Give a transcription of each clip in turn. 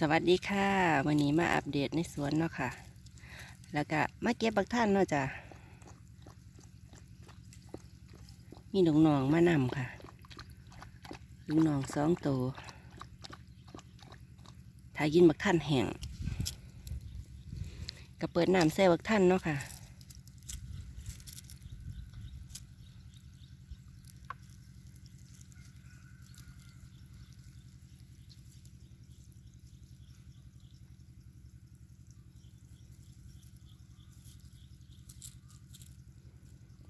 สวัสดีค่ะวันนี้มาอัปเดตในสวนเนาะค่ะ แล้วก็มาเก็บบักท่านเนาะจ้ะมีหนูหนองมานำค่ะหนูหนองสองตัวถ้ายินบักท่านแห้งก็เปิดน้ำใส่บักท่านเนาะค่ะ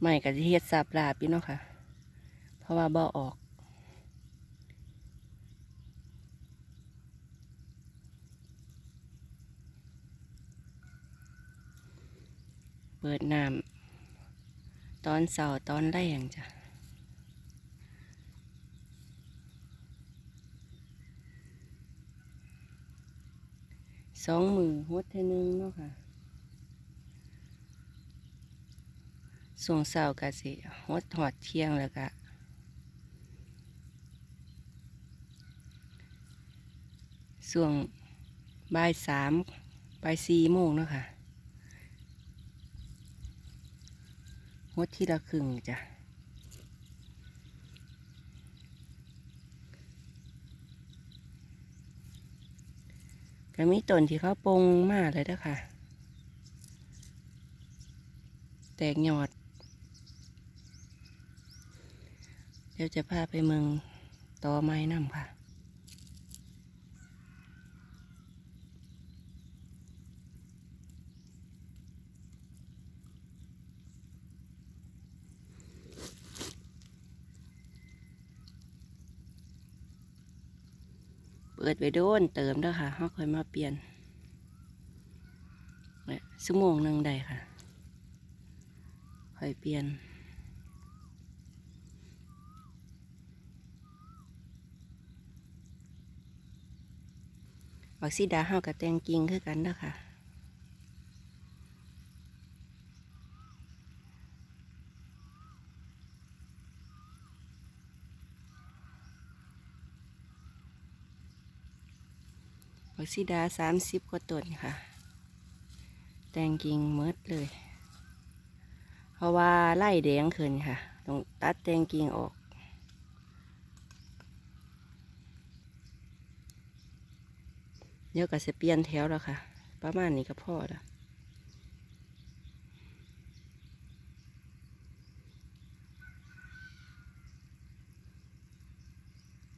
ไม่ก็จะเฮ็ดสับลาบอยู่เนาะค่ะ เพราะว่าบ่อออกเปิดน้ำตอนเสาร์ตอนแรงจ้ะสองมือหดเทนึงเนาะค่ะ ส่วงเสาร์กะสิหดหอดเที่ยงแล้วก็ส่วงบ่ายสามบ่ายสี่โมงเนาะค่ะหดที่ละครึ่งจ้ะก็มีต้นที่เขาปงมากเลยเด้อค่ะแตกยอด เดี๋ยวจะพาไปเมืองต่อไม้น้ำค่ะ เปิดไปโดนเติมด้อค่ะเขาค่อยมาเปลี่ยนเนี่ยชั่วโมงหนึ่งได้ค่ะ ค่อยเปลี่ยน บักซีดาเฮากับแตงกิงคือกันเด้อค่ะบักซีดาสามสิบกว่าต้นค่ะ แตงกิงเมดเลย เพราะว่าไล่แดงขึ้นค่ะ ต้องตัดแตงกิงออก เดี๋ยวก็จะเปลี่ยนแถวแล้วค่ะ ประมาณนี้ก็พอแล้ว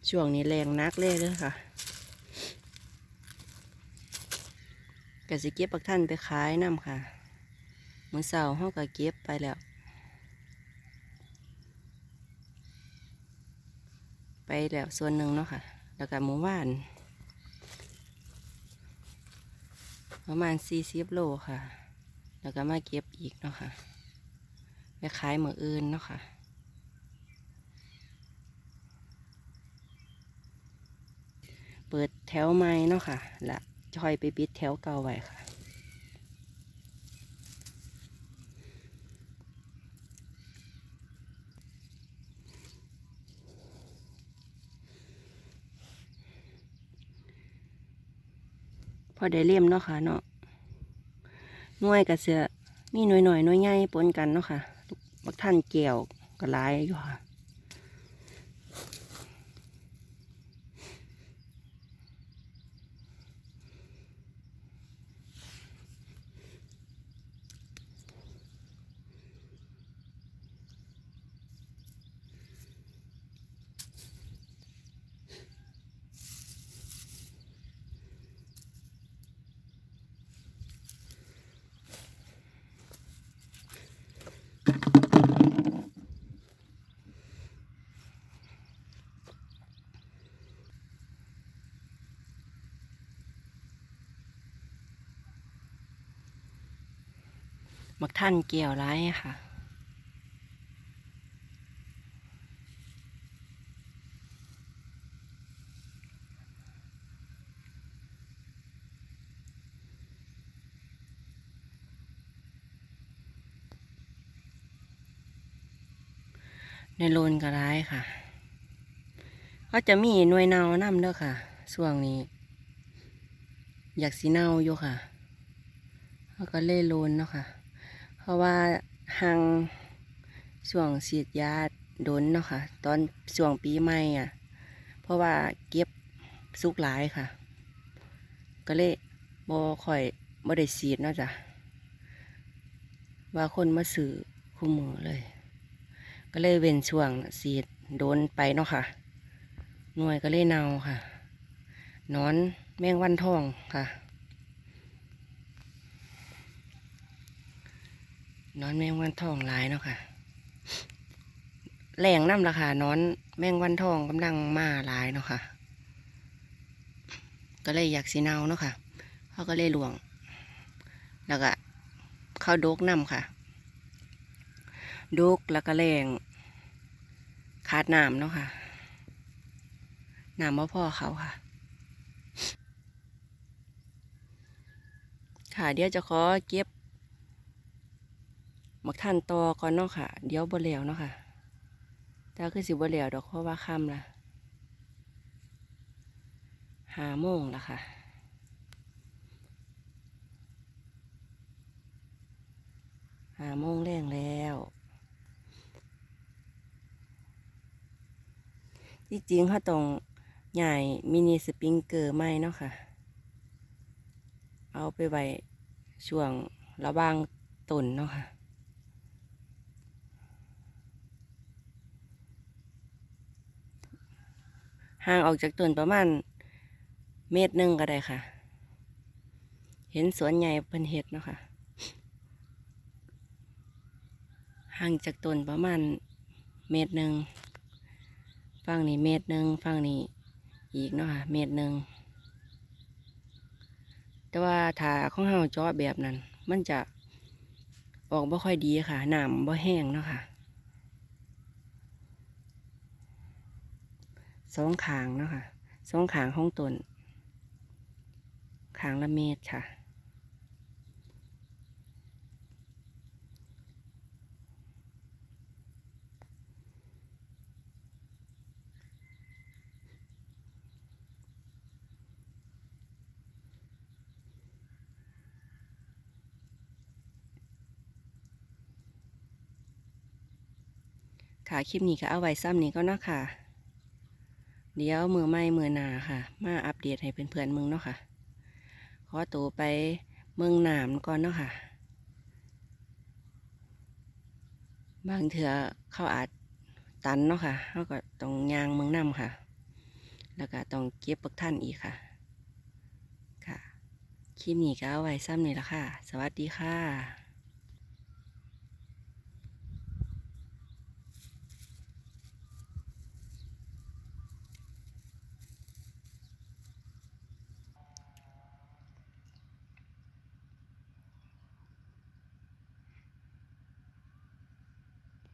ช่วงนี้แรงนักเลยเลยค่ะก็สิเก็บปักท่านไปขายน้ำค่ะมือเสาร์เขาก็เก็บไปแล้ว ไปแล้วส่วนหนึ่งเนาะค่ะ แล้วก็หมู่บ้าน ประมาณสี่สิบโลค่ะ แล้วก็มาเก็บอีกเนาะค่ะ ไปขายเหมืออื่นเนาะค่ะเปิดแถวใหม่เนาะค่ะและจอยไปปิดแถวเก่าไว้ค่ะ ได้เลี่ยมเนาะค่ะเนาะหน่วยกับเสือมีหน่วยหน่อยหน่วยใหญ่ปนกันเนาะค่ะบักท่านเกี่ยวก็หลายอยู่ค่ะ บักท่านเกี่ยวร้ายค่ะ ในโลนก็ร้ายค่ะ ก็จะมีหน่วยเนานํเด้อค่ะช่วงนี้ อยากสีเน่าอยู่ค่ะแล้วก็เล่โลนเนาะค่ะ ราะว่าหางช่วงฉีดยาโดนเนาะค่ะ ตอนช่วงปีใหม่อะ เพราะว่าเก็บสุกหลายค่ะ ก็เลยบ่ค่อยบ่ได้ฉีดเนาะจ้ะว่าคนมาซื้อคู่มือเลย ก็เลยเว้นช่วงฉีดโดนไปเนาะค่ะ หน่วยก็เลยเนาค่ะ นอนแมงวันทองค่ะ นอนแมงวันทองหลายเนาะค่ะแรงน้ำราคานอนแมงวันทองกำลังมาหลายเนาะค่ะ ก็เลยอยากสีเนาเนาะค่ะเขาก็เลยหลวง แล้วก็เข้าดกน้ำค่ะดกแล้วก็แรงขาดน้ำเนาะค่ะน้ำมาพ่อเขาค่ะ ค่ะเดี๋ยวจะขอเก็บ มักท่านต่อก่อนเนาะค่ะ เดี๋ยวบ่แล้วเนาะค่ะแต่คือสิบ่แล้วดอกเพราะว่าค่ำละหาโมงละค่ะหาโมงแรงแล้วที่จริงเขาต้องใหญ่มินิสปริงเกอร์ไม่เนาะค่ะ เอาไปไว้ช่วงระหว่างต้นเนาะค่ะ ห่างออกจากต้นประมาณเมตรหนึ่งก็ได้ค่ะ เห็นสวนใหญ่เพิ่นเห็ดเนาะค่ะ ห่างจากต้นประมาณเมตรหนึ่งฝั่งนี้เมตรหนึ่งฝั่งนี้อีกเนาะค่ะ เมตรหนึ่งแต่ว่าถ้าของเฮาเจาะแบบนั้น มันจะออกบ่ค่อยดีค่ะน้ำบ่แห้งเนาะค่ะ สองขางเนาะค่ะสองขางของตนขางละเมตรค่ะ ค่ะ คลิปนี้ก็เอาไว้ซ้ำนี้ก็เนาะค่ะ เดี๋ยวมือไม่มือนาค่ะ มาอัปเดตให้เพื่อนๆมึงเนาะค่ะ ขอตัวไปเมืองหนามก่อนเนาะค่ะ บางเถื่อเขาอาจตันเนาะค่ะเขาก็ต้องยางเมืองน้ำค่ะ แล้วก็ต้องเก็บปักท่านอีกค่ะ ค่ะคลิปนี้ก็เอาไว้ซ้ำนี่ละค่ะ สวัสดีค่ะ